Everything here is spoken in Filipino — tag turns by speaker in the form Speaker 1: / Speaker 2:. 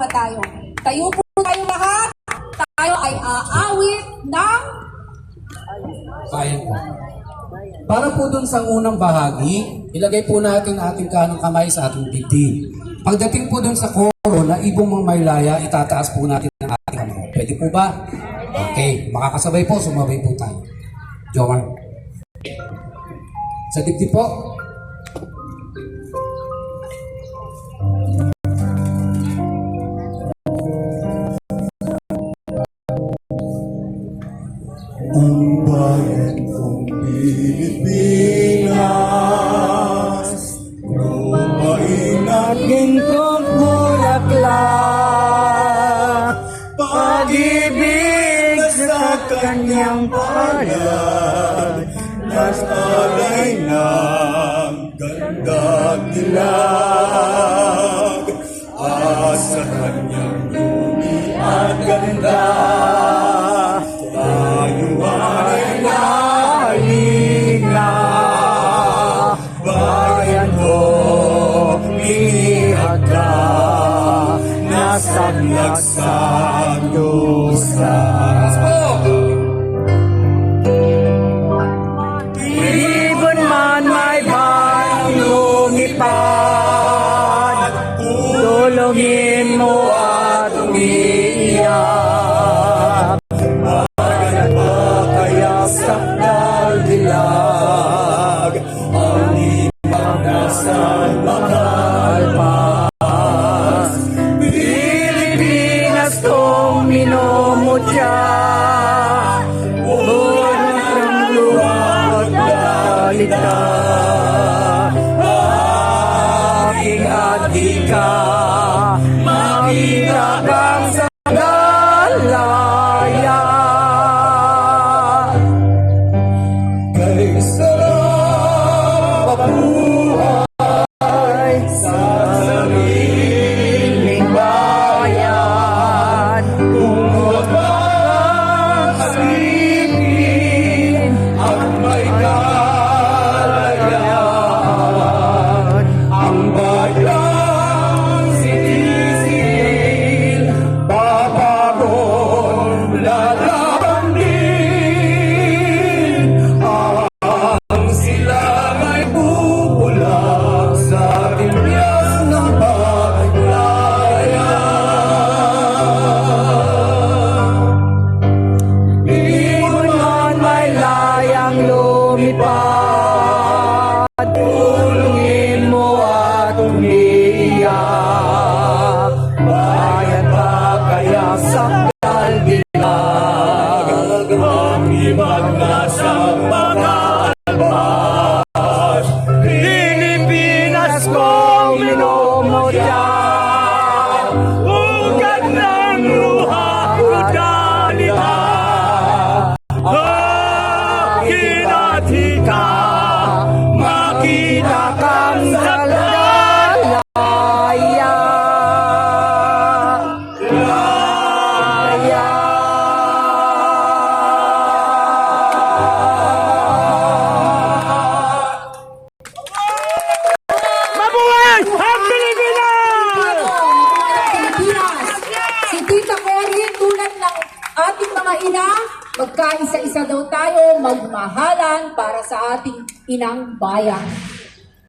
Speaker 1: ba tayo? Tayo po tayo lahat. Tayo ay aawit ng
Speaker 2: Kaya po. Para po dun sa unang bahagi, ilagay po natin ating kanang kamay sa ating bibig. Pagdating po dun sa koro na ibong mga maylaya, itataas po natin ang ating kamay. Pwede po ba? Okay, makakasabay po, sumabay po tayo. Jomar. Sa dibdib po.
Speaker 3: Kong Pilipinas. Lumain aking kong sa kanyang palad. Nas alay ng dilag Asa Nasaglag sa dusa Ibon man may bayang lumipad Tulungin Adhika Makita kang sa galaya Kay sarap mabuhay sa sariling lumipad, tulungin mo at umiiyak. Bayan pa kaya sa kalbilag, ang ibag nasa mga albas. Pilipinas kong minumutya,
Speaker 1: mga ina, magkaisa-isa daw tayo magmahalan para sa ating inang bayan.